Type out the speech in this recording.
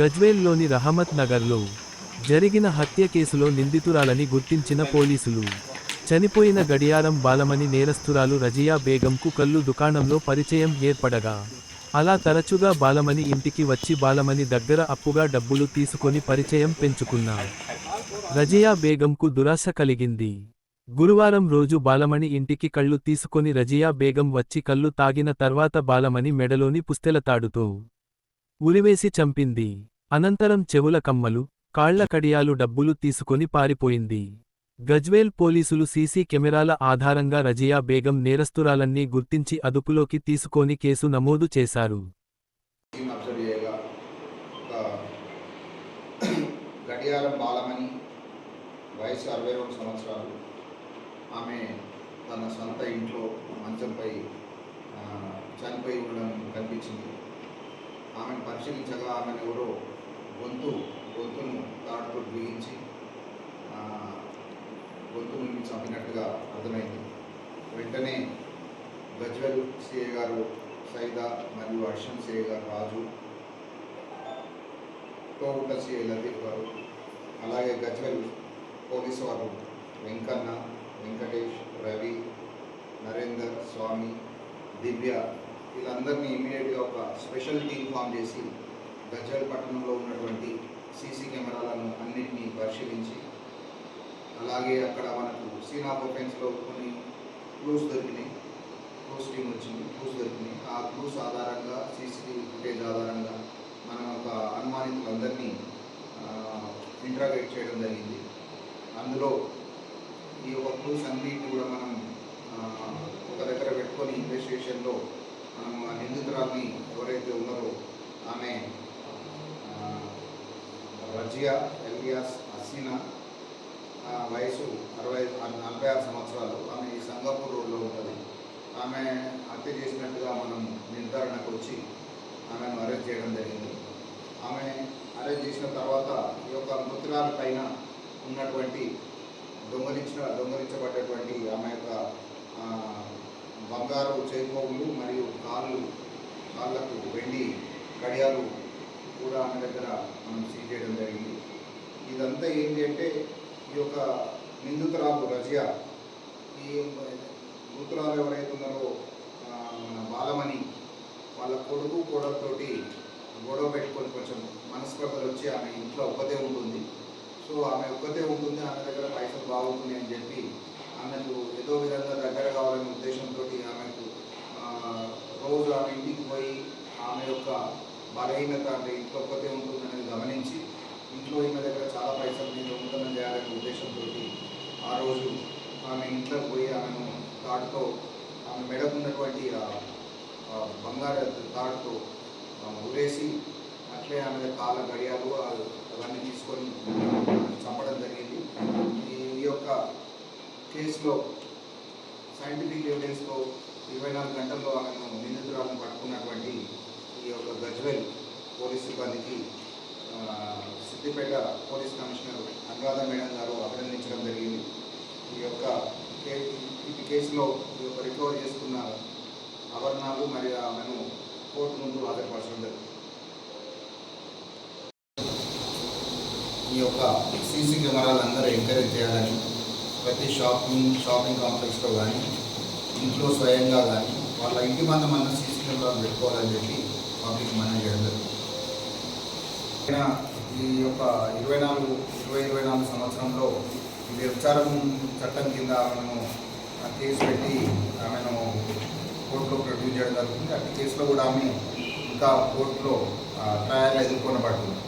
గజ్వేల్లోని రహమత్ నగర్లో జరిగిన హత్య కేసులో నిందితురాలని గుర్తించిన పోలీసులు. చనిపోయిన గడియారం బాలమని నేరస్తురాలు రజియా బేగంకు కళ్ళు దుకాణంలో పరిచయం ఏర్పడగా అలా తరచుగా బాలమని ఇంటికి వచ్చి బాలమని దగ్గర అప్పుగా డబ్బులు తీసుకొని పరిచయం పెంచుకున్నా. రజియా బేగంకు దురాశ కలిగింది. గురువారం రోజు బాలమణి ఇంటికి కళ్ళు తీసుకొని రజియా బేగం వచ్చి కళ్ళు తాగిన తర్వాత బాలమణి మెడలోని పుస్తెలతాడుతూ ఉరివేసి చంపింది. అనంతరం చెవుల కమ్మలు కాళ్ళ కడియాలు డబ్బులు తీసుకొని పారిపోయింది. గజ్వేల్ పోలీసులు సీసీ కెమెరాల ఆధారంగా రజియా బేగం నేరస్తురాలన్నీ గుర్తించి అదుపులోకి తీసుకొని కేసు నమోదు చేశారు. గడియారం బాలమణి వయసు అరవై రెండు సంవత్సరాలు. ఆమె తన సొంత ఇంట్లో మంచంపై చనిపోయి ఉండడం కనిపించింది. ఆమెను పరిశీలించగా ఆమెను ఎవరో గొంతు గొంతును తాడుతో బిగించి గొంతును గొంతు నుండి చంపినట్టుగా అర్థమైంది. వెంటనే గజ్వెల్ సిఏ గారు సైదా మరియు అర్షన్ సిఏ గారు రాజు తోగుట సిఏ లతీఫ్ గారు అలాగే గజ్వెల్ పోలీసు వారు వెంకన్న వెంకటేష్ రవి నరేందర్ స్వామి దివ్య వీళ్ళందరినీ ఇమీడియట్గా ఒక స్పెషల్ టీం ఫామ్ చేసి గజ్వెల్ పట్టణంలో ఉన్నటువంటి సీసీ కెమెరాలను అన్నింటినీ పరిశీలించి అలాగే అక్కడ మనకు సీనా ఓపెన్స్లో కొన్ని క్లూస్ దొరికినాయి. క్లూస్ టీం వచ్చింది. క్లూస్ దొరికినాయి. ఆ క్లూస్ ఆధారంగా సీసీటీవీ ఫుటేజ్ ఆధారంగా మనం ఒక అనుమానితులందరినీ ఇంట్రాగేట్ చేయడం జరిగింది. అందులో ఈ ఒక క్లూస్ అన్నింటినీ కూడా మనం ఒక దగ్గర పెట్టుకొని ఇన్వెస్టిగేషన్లో మనం ఆ నిందితురాల్ని ఎవరైతే ఉన్నారో ఆమె రజియా ఎలియాస్ హసీనా వయసు అరవై నలభై ఆరు సంవత్సరాలు. ఆమె ఈ సంగాపూర్ రోడ్లో ఉంటుంది. ఆమె హత్య చేసినట్టుగా మనం నిర్ధారణకు వచ్చి ఆమెను అరెస్ట్ చేయడం జరిగింది. ఆమె అరెస్ట్ చేసిన తర్వాత ఈ యొక్క మృతురాల పైన ఉన్నటువంటి దొంగలించిన దొంగలించబడ్డటువంటి ఆమె యొక్క బంగారు చేరుకోవులు మరియు కాళ్ళు కాళ్ళకు వెండి కడియాలు కూడా ఆమె దగ్గర మనం సీజ్ చేయడం జరిగింది. ఇదంతా ఏంటి అంటే ఈ యొక్క నిందితురాలు రజియా ఈ మృతురాలు ఎవరైతే ఉన్నారో మన బాలమణి వాళ్ళ కొడుకు కోడలతోటి గొడవ పెట్టుకొని కొంచెం మనస్పర్ధలు వచ్చి ఆమె ఇంట్లో ఒక్కతే ఉంటుంది. సో ఆమె ఒక్కతే ఉంటుంది ఆమె దగ్గర పైసలు బాగుంటుంది అని చెప్పి ఆమెకు ఏదో విధంగా దగ్గర కావాలనే ఉద్దేశంతో ఆమెకు రోజు ఆమె ఇంటికి పోయి ఆమె యొక్క బలహీనత అంటే ఇంట్లో ఒక్కతే ఉంటుందని గమనించి ఇంట్లో ఈమె దగ్గర చాలా పైసలు నేను ఉంటుందని చేయాలనే ఉద్దేశంతో ఆ రోజు ఆమె ఇంట్లో పోయి ఆమెను తాడుతో ఆమె మెడకు ఉన్నటువంటి బంగారు తాడుతో ఉరేసి అట్లే ఆమె కాళ్ళ గడియాలు అవన్నీ తీసుకొని చంపడం జరిగింది. ఈ యొక్క కేసులో సైంటిఫిక్ ఎవిడెన్స్తో ఇరవై నాలుగు గంటల్లో ఆమెను నిందితురాలను పట్టుకున్నటువంటి ఈ యొక్క గజ్వెల్ పోలీస్ సిబ్బందికి ఆ, Siddipet police commissioner Anuradha madam గారు అభినందించడం జరిగింది. ఈ యొక్క కే ఈ కేసులో ఈ యొక్క రికవర్ చేసుకున్న ఆభరణాలు మరియు ఆమెను కోర్టు ముందు హాజరుపరచడం జరిగింది. ఈ యొక్క సీసీ కెమెరాలు అందరూ ఎంకరేజ్ చేయాలని ప్రతి షాపింగ్ షాపింగ్ కాంప్లెక్స్లో కానీ ఇంట్లో స్వయంగా కానీ వాళ్ళ ఇంటి మందం అన్న సీసీ కెమెరాలు పెట్టుకోవాలని చెప్పి పబ్లిక్ మనం చేయడం జరుగుతుంది. ఈ యొక్క ఇరవై నాలుగు ఇరవై ఇరవై నాలుగు సంవత్సరంలో వ్యభిచారం చట్టం కింద ఆమెను ఆ కేసు పెట్టి ఆమెను కోర్టులో ప్రొడ్యూస్ చేయడం జరుగుతుంది. అట్టి కేసులో కూడా ఆమె ఇంకా కోర్టులో ట్రయల్ ఎదుర్కొనబడుతుంది.